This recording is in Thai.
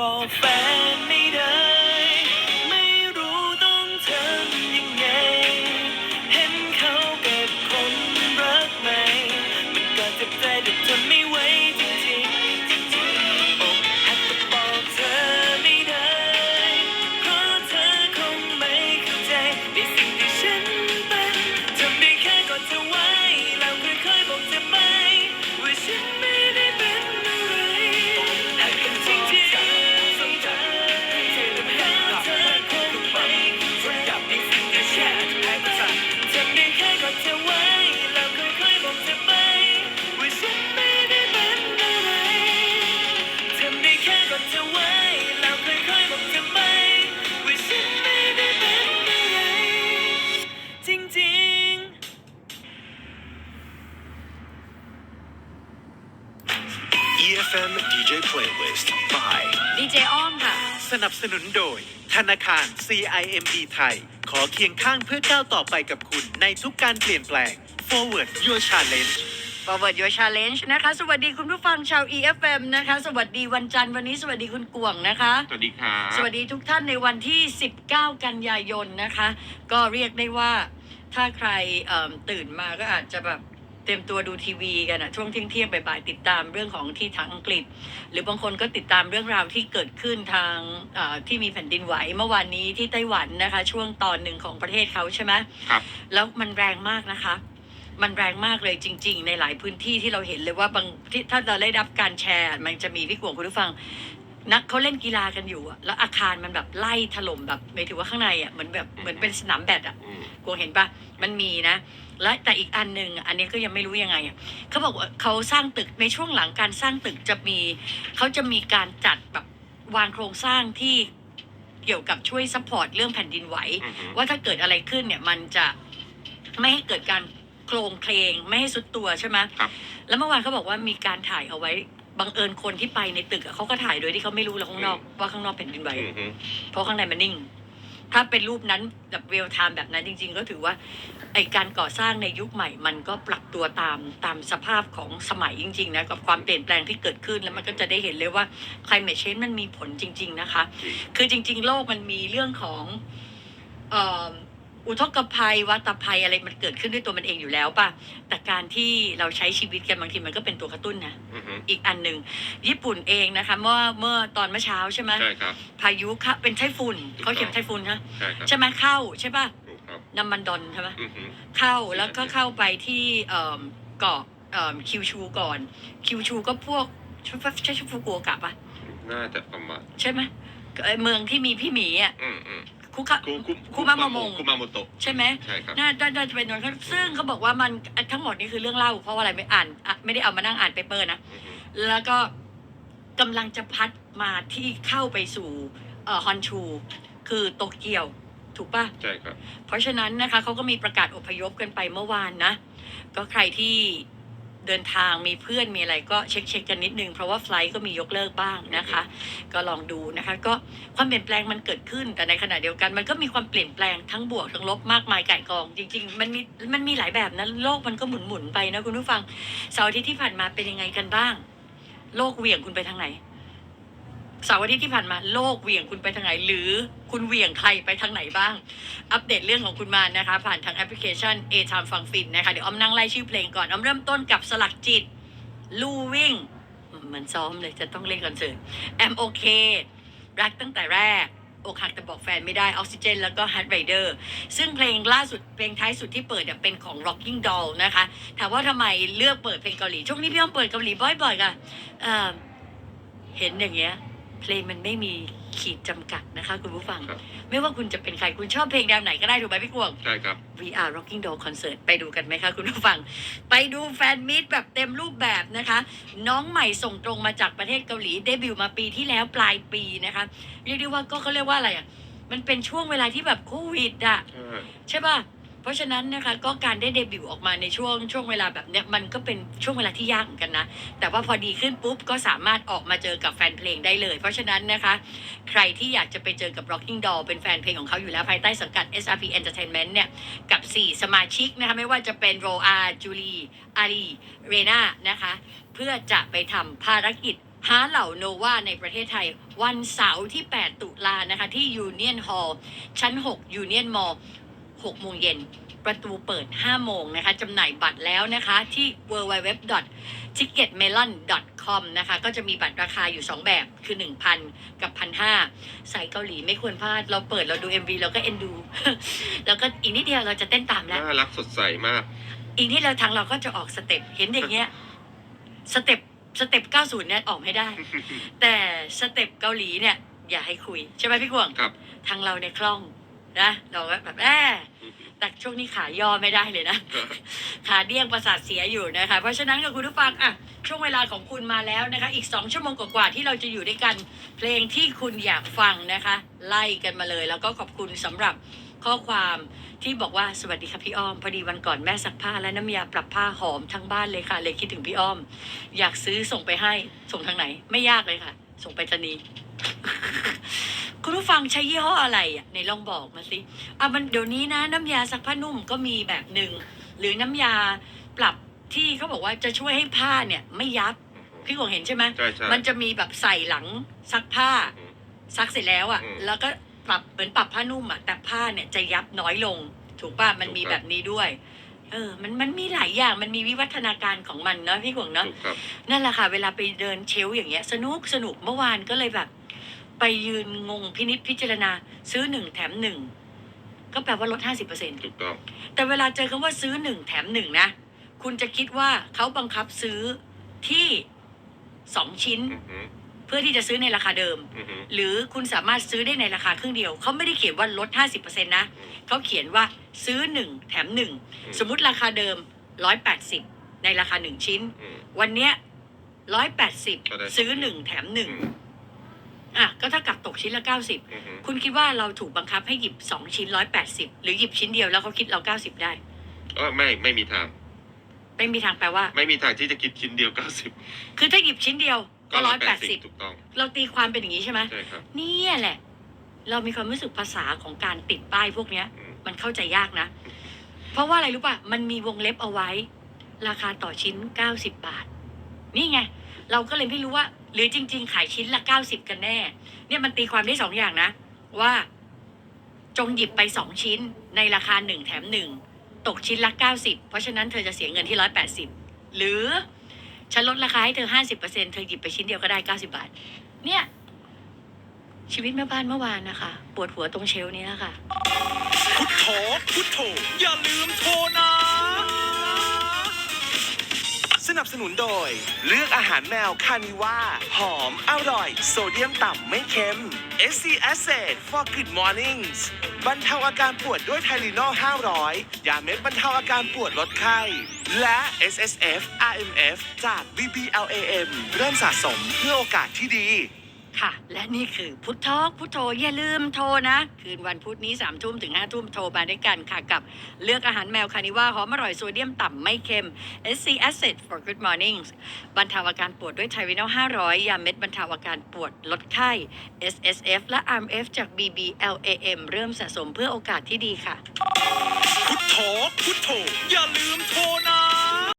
บอกแฟนไม่ EFM DJ Playlist by ดีเจอ้อมค่ะ สนับสนุนโดย ธนาคาร CIMB ไทย ขอเคียงข้างเพื่อก้าวต่อไปกับคุณในทุกการเปลี่ยนแปลง Forward Your Challenge Forward Your Challenge นะคะ สวัสดีคุณผู้ฟังชาว EFM นะคะ สวัสดีวันจันทร์วันนี้สวัสดีคุณกวงนะคะ สวัสดีครับ สวัสดีทุกท่านในวันที่ 19 กันยายนนะคะ ก็เรียกได้ว่าถ้าใครเอิ่มตื่นมาก็อาจจะแบบ เตรียมตัวดูทีวีกันอะช่วงเที่ยงเที่ยงๆบ่ายๆติดตามเรื่องของที่ทางอังกฤษ หรือบางคนก็ติดตามเรื่องราวที่เกิดขึ้นทางเอ่อที่มีแผ่นดินไหวเมื่อวานนี้ที่ไต้หวันนะคะ ช่วงตอนหนึ่งของประเทศเขาใช่ไหมครับแล้วมันแรงมากนะคะ มันแรงมากเลยจริง ๆ ในหลายพื้นที่ที่เราเห็นเลยว่าบางที่ถ้าเราได้รับการแชร์ มันจะมีพี่กวงคุณผู้ฟังนักเขาเล่นกีฬากันอยู่อะแล้วอาคารมันแบบไล่ถล่มแบบหมายถึงว่าข้างในอะเหมือนแบบเหมือนเป็นสนามแบดอะอืมกวงเห็นปะมันมีนะ และแต่อีกอันหนึ่งอันนี้ก็ยังไม่รู้ยังไงอะเขาบอกว่าเขาสร้างตึกในช่วงหลังการสร้างตึกจะมีเขาจะมีการจัดแบบวางโครงสร้างที่เกี่ยวกับช่วยซัพพอร์ตเรื่องแผ่นดินไหวอือฮึว่าถ้าเกิดอะไรขึ้นเนี่ยมันจะไม่ให้เกิดการโครงเคลงไม่ให้สุดตัวใช่ไหมครับแล้วเมื่อวานเขาบอกว่ามีการถ่ายเอาไว้บังเอิญคนที่ไปในตึกอะเขาก็ถ่ายโดยที่เขาไม่รู้แล้วข้างนอกว่าข้างนอกแผ่นดินไหวอือฮึเพราะข้างในมันนิ่ง ถ้าเป็นรูปนั้นแบบเรียลไทม์แบบนั้นจริง ๆ ก็ถือว่าไอการก่อสร้างในยุคใหม่ มันก็ปรับตัวตามตามสภาพของสมัยจริง ๆ นะกับความเปลี่ยนแปลงที่เกิดขึ้นแล้วมันก็จะได้เห็นเลยว่า climate change มันมีผลจริง ๆ นะคะ คือจริง ๆ โลกมันมีเรื่องของเอ่อ อุทกภัยวัตภัยอะไรมันเกิดขึ้นด้วยตัวมันเองอยู่แล้วป่ะ แต่การที่เราใช้ชีวิตกันบางทีมันก็เป็นตัวกระตุ้นนะอือฮึอีกอันหนึ่งญี่ปุ่นเองนะคะเมื่อเมื่อตอนเมื่อเช้าใช่ไหมใช่ครับ พายุค่ะเป็นไต้ฝุ่นถูกต้องเขาเขียนไต้ฝุ่นนะใช่ครับใช่ไหมเข้าใช่ป่ะถูกครับน้ำมันดอนใช่ไหม อือฮึเข้าแล้วก็เข้าไปที่เอ่อเกาะเอ่อคิวชูก่อน คิวชูก็พวกใช่ใช่ฟุกุโอกะป่ะน่าจะประมาณใช่ไหมเอ่อเมืองที่มีพี่หมีอะอืมอืม คุคะคุคุคุมามามงคุมาโมโตะใช่ไหมใช่ครับน่าน่าน่าจะเป็นตรงนั้นซึ่งเขาบอกว่ามันทั้งหมดนี่คือเรื่องเล่า เพราะว่าอะไรไม่อ่านอะไม่ได้เอามานั่งอ่านเปเปอร์นะอือฮึแล้วก็กำลังจะพัดมาที่เข้าไปสู่เอ่อฮอนชู คือโตเกียว ถูกปะใช่ครับ เพราะฉะนั้นนะคะเขาก็มีประกาศอพยพกันไปเมื่อวานนะ ก็ใครที่ เดินทางมีเพื่อนมีอะไรก็เช็คเช็คกันนิดนึง เพราะว่าไฟลท์ก็มียกเลิกบ้างนะคะ ก็ลองดูนะคะ ก็ความเปลี่ยนแปลงมันเกิดขึ้น แต่ในขณะเดียวกันมันก็มีความเปลี่ยนแปลงทั้งบวกทั้งลบมากมายไก่ายกอง จริง ๆ มันมีมันมีหลายแบบนะโลกมันก็หมุนหมุนๆไปนะคุณผู้ฟังเสาร์อาทิตย์ที่ผ่านมาเป็นยังไงกันบ้าง โลกเหวี่ยงคุณไปทางไหน เสาร์อาทิตย์ที่ผ่านมาโลกเหวี่ยงคุณไปทางไหน หรือคุณเหวี่ยงใครไปทางไหนบ้าง อัปเดตเรื่องของคุณมานะคะ ผ่านทางแอปพลิเคชัน A Time ฟังฟินนะคะ เดี๋ยวอ้อมนั่งไล่ชื่อเพลงก่อนอ้อมเริ่มต้นกับสลักจิตลู่วิ่งเหมือนซ้อมเลยจะต้องเล่นคอนเสิร์ตแอมโอเค รักตั้งแต่แรกอกหักแต่บอกแฟนไม่ได้ออกซิเจนแล้วก็ Hard Rider ซึ่งเพลงล่าสุดเพลงท้ายสุดที่เปิดเนี่ยเป็นของ Rocking Doll นะคะ ถามว่าทำไมเลือกเปิดเพลงเกาหลี ช่วงนี้พี่อ้อมเปิดเกาหลีบ่อยๆค่ะเห็นอย่างเงี้ย เพลงมันไม่มีขีดจำกัดนะคะ คุณผู้ฟัง ครับ ไม่ว่าคุณจะเป็นใครคุณชอบเพลงแนวไหนก็ได้ถูกไหมพี่กวงใช่ครับ VR Rocking Doll Concert ไปดูกันไหมคะคุณผู้ฟัง ไปดูแฟนมีตแบบเต็มรูปแบบนะคะ น้องใหม่ส่งตรงมาจากประเทศเกาหลีเดบิวต์มาปีที่แล้วปลายปีนะคะ เรียกได้ว่าก็เขาเรียกว่าอะไรอะ มันเป็นช่วงเวลาที่แบบโควิดอะ ใช่ใช่ป่ะ เพราะฉะนั้นนะคะก็การได้เดบิวต์ออกมาในช่วงช่วงเวลาแบบเนี้ยมันก็เป็นช่วงเวลาที่ยากเหมือนกันนะ แต่ว่าพอดีขึ้นปุ๊บก็สามารถออกมาเจอกับแฟนเพลงได้เลย เพราะฉะนั้นนะคะ ใครที่อยากจะไปเจอกับ Rocking Doll เป็นแฟนเพลงของเขาอยู่แล้วภายใต้สังกัด SRP Entertainment เนี่ยกับ 4 สมาชิกนะคะไม่ว่าจะเป็นโรอาจูลีอารีเรนานะคะเพื่อจะไปทำภารกิจฮาเหล่าโนวาในประเทศไทย วันเสาร์ที่ 8 ตุลานะคะ ที่ยูเนียนฮอลล์ชั้น 6 ยูเนียนมอล 6 โมงเย็น ประตูเปิด 5 โมงนะคะจำหน่ายบัตรแล้วนะคะ ที่ www ticketmelon.com นะคะ ก็จะมีบัตรราคาอยู่ 2 แบบคือ 1,000 กับ 1,500ใส่เกาหลีไม่ควรพลาด เราเปิดเราดู MV เราก็เอ็นดู แล้วก็อีกนิดเดียวเราจะเต้นตามแล้ว น่ารักสดใสมาก อีกนิดเดียวทางเราก็จะออกสเต็ปเห็นอย่างเงี้ยสเต็ปสเต็ป90 เนี่ยออกไม่ได้ แต่สเต็ปเกาหลีเนี่ย อย่าให้คุย ใช่ไหมพี่กวางครับ ทางเราในยคล่อง นะเราก็แบบแอบแต่ช่วงนี้ขาย่อไม่ได้เลยนะ ขาเดี้ยงประสาทเสียอยู่นะคะ เพราะฉะนั้นกับคุณผู้ฟังอะช่วงเวลาของคุณมาแล้วนะคะ อีกสองชั่วโมงกว่าๆที่เราจะอยู่ด้วยกัน เพลงที่คุณอยากฟังนะคะ ไล่กันมาเลย แล้วก็ขอบคุณสำหรับข้อความที่บอกว่าสวัสดีค่ะพี่อ้อม พอดีวันก่อนแม่ซักผ้าและน้ำยาปรับผ้าหอมทั้งบ้านเลยค่ะ เลยคิดถึงพี่อ้อม อยากซื้อส่งไปให้ส่งทางไหน ไม่ยากเลยค่ะ ส่งไปรษณีย์ คุณผู้ฟังใช้ยี่ห้ออะไรอะในลองบอกมาสิอะมันเดี๋ยวนี้นะ น้ำยาซักผ้านุ่มก็มีแบบหนึ่งหรือน้ำยาปรับที่เขาบอกว่าจะช่วยให้ผ้าเนี่ย ไม่ยับพี่กวงเห็นใช่ไหมใช่ใช่มันจะมีแบบใส่หลังซักผ้าอืมซักเสร็จแล้วอะอืมแล้วก็ปรับเหมือนปรับผ้านุ่มอะแต่ผ้าเนี่ยจะยับน้อยลง ถูกป่ะมันมีถูกคแบรับบนี้ด้วย เออ มันมันมีหลายอย่างมันมีวิวัฒนาการของมันเนาะพี่กวงเนาะถูกครับนั่นแหละค่ะ เวลาไปเดินเชลฟ์อย่างเงี้ย สนุกสนุกเมื่อวานก็เลยแบบ ไปยืนงงพินิษพิจารณา ซื้อหนึ่งแถมหนึ่งก็แปลว่าลดห้าสิบเปอร์เซ็นถูกต้องแต่เวลาเจอคำว่าซื้อหนึ่งแถมหนึ่งนะ คุณจะคิดว่าเขาบังคับซื้อที่สองชิ้น อือหือเพื่อที่จะซื้อในราคาเดิม อือหือ หรือคุณสามารถซื้อได้ในราคาครึ่งเดียว เขาไม่ได้เขียนว่าลด 50%นะ เขาเขียนว่าซื้อ 1 แถม 1 สมมุติราคาเดิม 180 ในราคา 1 ชิ้น อืมวันเนี้ยก็ได้180 ซื้อ 1 แถม อืม1 อะก็เท่ากับตกชิ้นละ 90 อือหือคุณคิดว่าเราถูกบังคับให้หยิบ 2 ชิ้น 180 หรือหยิบชิ้นเดียวแล้วเขาคิดเรา 90 ได้ เออไม่ไม่มีทาง ไม่มีทางแปลว่า ไม่มีทางที่จะคิดชิ้นเดียวเก้าสิบคือถ้าหยิบชิ้นเดียวก็ก็ร้อยแปดสิบ180 ถูกต้องเราตีความเป็นอย่างนี้ใช่ไหมใช่ครับ เนี่ยแหละ เรามีความรู้สึกภาษาของการติดป้ายพวกเนี้ย อืม มันเข้าใจยากนะ เพราะว่าอะไรรู้ป่ะ มันมีวงเล็บเอาไว้ ราคาต่อชิ้น 90 บาท นี่ไง เราก็เลยไม่รู้ว่า หรือจริง ๆ ขายชิ้นละ90กันแน่ เนี่ยมันตีความได้สองอย่างนะ ว่าจงหยิบไปสองชิ้นในราคาหนึ่งแถมหนึ่งตกชิ้นละ90เพราะฉะนั้นเธอจะเสียเงินที่180หรือฉันลดราคาให้เธอ50%เปอร์เซ็นเธอหยิบไปชิ้นเดียวก็ได้90บาท เนี่ย ชีวิตแม่บ้านเมื่อวานนะคะ ปวดหัวตรงเชลนี้นะคะ นุนโดย เลือกอาหารแมวคานิว่า หอม อร่อย โซเดียมต่ำไม่เค็ม s c a s s for Good Mornings บรรเทาอาการปวดด้วยไทลินอล500 ยาเม็ดบรรเทาอาการปวดลดไข้ และ SSF RMF จาก BBLAM เริ่มสะสมเพื่อโอกาสที่ดี ค่ะ และนี่คือพุททอกพุทโธอย่าลืมโทรนะ คืนวันพุธนี้สามทุ่มถึงห้าทุ่มโทรมาด้วยกันค่ะ กับเลือกอาหารแมวคานิว่าหอมอร่อยโซเดียมต่ำไม่เค็ม SC Acid for Good Mornings บรรเทาอาการปวดด้วยไทวินอล500 ยาเม็ดบรรเทาอาการปวดลดไข้ SSF และ RMF จาก BBLAM เริ่มสะสมเพื่อโอกาสที่ดีค่ะ พุทโธพุทโธอย่าลืมโทรนะ